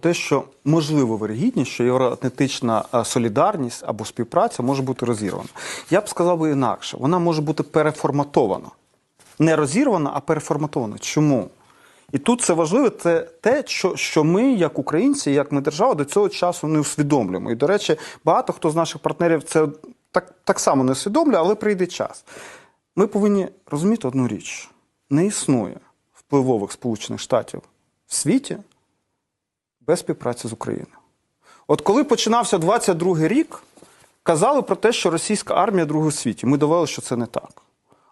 Те, що можливо вирогідність, що євроатлантична е, солідарність або співпраця може бути розірвана. Я б сказав би інакше, вона може бути переформатована. Не розірвана, а переформатована. Чому? І тут це важливо, це те, що, що ми, як українці, як ми держава, до цього часу не усвідомлюємо. І, до речі, багато хто з наших партнерів це так, так само не усвідомлює, але прийде час. Ми повинні розуміти одну річ: не існує впливових Сполучених Штатів в світі без співпраці з Україною. От коли починався 22-й рік, казали про те, що російська армія друга у світі. Ми довели, що це не так.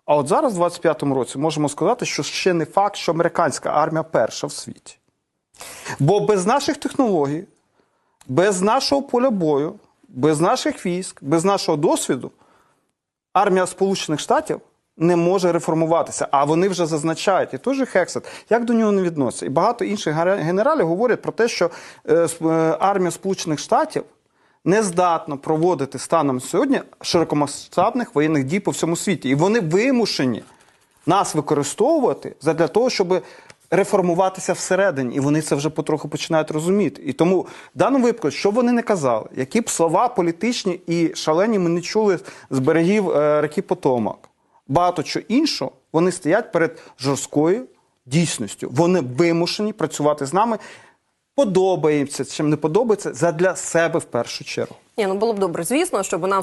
А от зараз, в 25-му році, можемо сказати, що ще не факт, що американська армія перша в світі. Бо без наших технологій, без нашого поля бою, без наших військ, без нашого досвіду армія Сполучених Штатів не може реформуватися, а вони вже зазначають. І той же Хексет, як до нього не відноситься. І багато інших генералів говорять про те, що е, е, армія Сполучених Штатів не здатна проводити станом сьогодні широкомасштабних воєнних дій по всьому світі. І вони вимушені нас використовувати для того, щоб реформуватися всередині, і вони це вже потроху починають розуміти. І тому в даному випадку, що вони не казали, які б слова політичні і шалені ми не чули з берегів е, реки Потомак, багато чого іншого, вони стоять перед жорсткою дійсністю. Вони вимушені працювати з нами. Подобається чим не подобається задля себе в першу чергу. Ні, ну було б добре, звісно, щоб нам